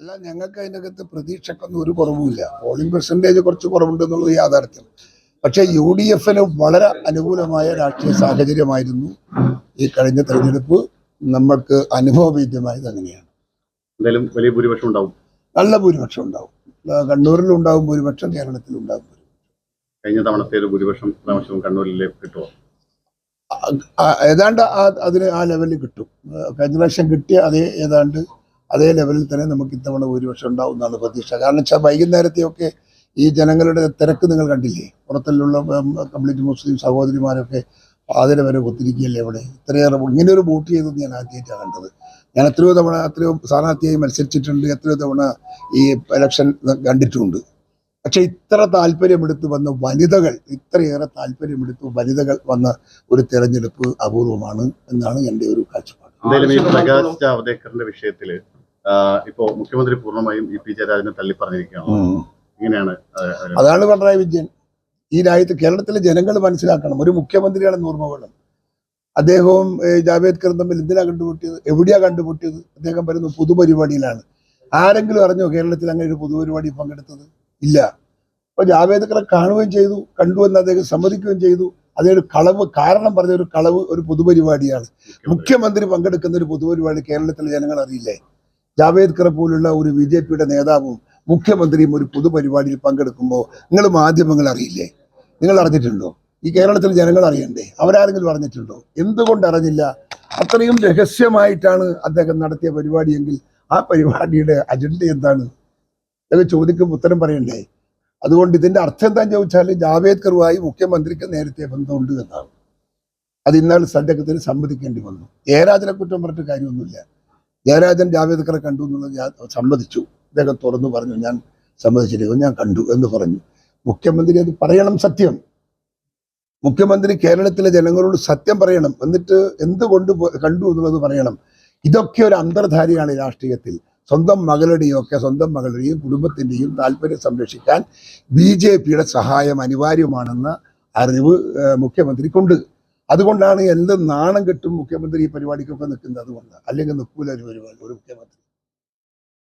അല്ല ഞങ്ങൾക്ക് അതിനകത്ത് പ്രതീക്ഷക്കൊന്നും ഒരു കുറവുമില്ല. പോളിംഗ് പെർസെന്റേജ് കുറച്ച് കുറവുണ്ടെന്നുള്ളത് യാഥാർത്ഥ്യം. പക്ഷേ യു ഡി എഫിന് വളരെ അനുകൂലമായ രാഷ്ട്രീയ സാഹചര്യമായിരുന്നു ഈ കഴിഞ്ഞ തെരഞ്ഞെടുപ്പ്. നമ്മൾക്ക് അനുഭവവേദ്യമായത് അങ്ങനെയാണ്. എന്തായാലും വലിയ ഭൂരിപക്ഷം ഉണ്ടാവും. നല്ല ഭൂരിപക്ഷം ഉണ്ടാവും. കണ്ണൂരിലും ഉണ്ടാവും ഭൂരിപക്ഷം കേരളത്തിലും ഉണ്ടാവും കഴിഞ്ഞ തവണത്തെ ഭൂരിപക്ഷം കണ്ണൂരിലേക്ക് കിട്ടുമോ ഏതാണ്ട് അതിന് ആ ലെവലിൽ കിട്ടും. കഴിഞ്ഞ പ്രാവശ്യം കിട്ടിയ അതേ ഏതാണ്ട് അതേ ലെവലിൽ തന്നെ നമുക്ക് ഇത്തവണ ഭൂരിപക്ഷം ഉണ്ടാവും എന്നാണ് പ്രതീക്ഷ. കാരണം വെച്ചാൽ വൈകുന്നേരത്തെയൊക്കെ ഈ ജനങ്ങളുടെ തിരക്ക് നിങ്ങൾ കണ്ടില്ലേ? പുറത്തുള്ള കംപ്ലീറ്റ് മുസ്ലിം സഹോദരിമാരൊക്കെ പാതിര വരെ ഒത്തിരിക്കുകയല്ലേ അവിടെ? ഇത്രയേറെ ഇങ്ങനെ ഒരു വോട്ട് ചെയ്തത് ഞാൻ ആദ്യമായിട്ടാണ് കണ്ടത്. ഞാൻ എത്രയോ തവണ എത്രയോ സ്ഥാനാർത്ഥിയായി മത്സരിച്ചിട്ടുണ്ട് എത്രയോ തവണ ഈ ഇലക്ഷൻ കണ്ടിട്ടുണ്ട്. പക്ഷെ ഇത്ര താല്പര്യമെടുത്ത് വന്ന വനിതകൾ ഇത്രയേറെ താല്പര്യമെടുത്ത് വനിതകൾ വന്ന ഒരു തെരഞ്ഞെടുപ്പ് അപൂർവമാണ് എന്നാണ് എന്റെ ഒരു കാഴ്ചപ്പാട്. പ്രകാശ് ജാവ്ദേക്കറിന്റെ വിഷയത്തിൽ ആ, ഇപ്പോ മുഖ്യമന്ത്രി പൂർണമായും ഇ പി ജയരാജനെ തള്ളിപ്പറഞ്ഞിരിക്കുകയാണ് ഇങ്ങനെയാണ് അതാണ് പിണറായി വിജയൻ. ഈ രാജ്യത്ത് കേരളത്തിലെ ജനങ്ങൾ മനസ്സിലാക്കണം. ഒരു മുഖ്യമന്ത്രിയാണ് ഓർമ്മ വേണം അദ്ദേഹവും ജാവേദ് ജാവേദ്കറും തമ്മിൽ എന്തിനാ കണ്ടുമുട്ടിയത്? എവിടെയാ കണ്ടുമുട്ടിയത്? അദ്ദേഹം വരുന്ന പൊതുപരിപാടിയിലാണ്. ആരെങ്കിലും അറിഞ്ഞോ കേരളത്തിൽ അങ്ങനെ ഒരു പൊതുപരിപാടി പങ്കെടുത്തത്? ഇല്ല. അപ്പൊ ജാവേദ്കറെ കാണുകയും ചെയ്തു കണ്ടു എന്ന് അദ്ദേഹം സമ്മതിക്കുകയും ചെയ്തു. അതൊരു കളവ് കാരണം പറഞ്ഞ ഒരു കളവ് ഒരു പൊതുപരിപാടിയാണ്. മുഖ്യമന്ത്രി പങ്കെടുക്കുന്ന ഒരു പൊതുപരിപാടി കേരളത്തിലെ ജനങ്ങൾ അറിയില്ലേ? ജാവേദ്കറെ പോലുള്ള ഒരു ബി ജെ പിയുടെ നേതാവും മുഖ്യമന്ത്രിയും ഒരു പൊതുപരിപാടിയിൽ പങ്കെടുക്കുമ്പോൾ നിങ്ങൾ മാധ്യമങ്ങൾ അറിയില്ലേ? നിങ്ങൾ അറിഞ്ഞിട്ടുണ്ടോ? ഈ കേരളത്തിലെ ജനങ്ങൾ അറിയണ്ടേ? അവരാരെങ്കിലും അറിഞ്ഞിട്ടുണ്ടോ? എന്തുകൊണ്ട് അറിഞ്ഞില്ല? അത്രയും രഹസ്യമായിട്ടാണ് അദ്ദേഹം നടത്തിയ പരിപാടിയെങ്കിൽ ആ പരിപാടിയുടെ അജണ്ട എന്താണ്? ഇതൊക്കെ ചോദിക്കുമ്പോൾ ഉത്തരം പറയണ്ടേ? അതുകൊണ്ട് ഇതിന്റെ അർത്ഥം എന്താണെന്ന് ചോദിച്ചാൽ ജാവേദ്കറുമായി മുഖ്യമന്ത്രിക്ക് നേരത്തെ ബന്ധമുണ്ട് എന്നാണ്. അത് ഇന്നാൾ സദ്ദേഹത്തിന് സമ്മതിക്കേണ്ടി വന്നു. ജയരാജനെ കുറ്റം പറഞ്ഞിട്ട് കാര്യമൊന്നുമില്ല. ജയരാജൻ ജാവേദ്കറെ കണ്ടു എന്നുള്ളത് ഞാൻ സമ്മതിച്ചു. അദ്ദേഹം തുറന്നു പറഞ്ഞു ഞാൻ സമ്മതിച്ചിരിക്കുന്നു ഞാൻ കണ്ടു എന്ന് പറഞ്ഞു. മുഖ്യമന്ത്രി അത് പറയണം സത്യം. മുഖ്യമന്ത്രി കേരളത്തിലെ ജനങ്ങളോട് സത്യം പറയണം. എന്നിട്ട് എന്തുകൊണ്ട് കണ്ടു എന്നുള്ളത് പറയണം. ഇതൊക്കെ ഒരു അന്തർധാരിയാണ് രാഷ്ട്രീയത്തിൽ. സ്വന്തം മകളുടെയും ഒക്കെ സ്വന്തം മകളുടെയും കുടുംബത്തിന്റെയും താല്പര്യം സംരക്ഷിക്കാൻ ബി ജെ പിയുടെ സഹായം അനിവാര്യമാണെന്ന അറിവ് മുഖ്യമന്ത്രിക്കുണ്ട്. അതുകൊണ്ടാണ് എന്ത് നാണം കെട്ടും മുഖ്യമന്ത്രി ഈ പരിപാടിക്കൊക്കെ നിൽക്കുന്നത് അതുകൊണ്ട് അല്ലെങ്കിൽ നിൽക്കൂല ഒരു പരിപാടി ഒരു മുഖ്യമന്ത്രി.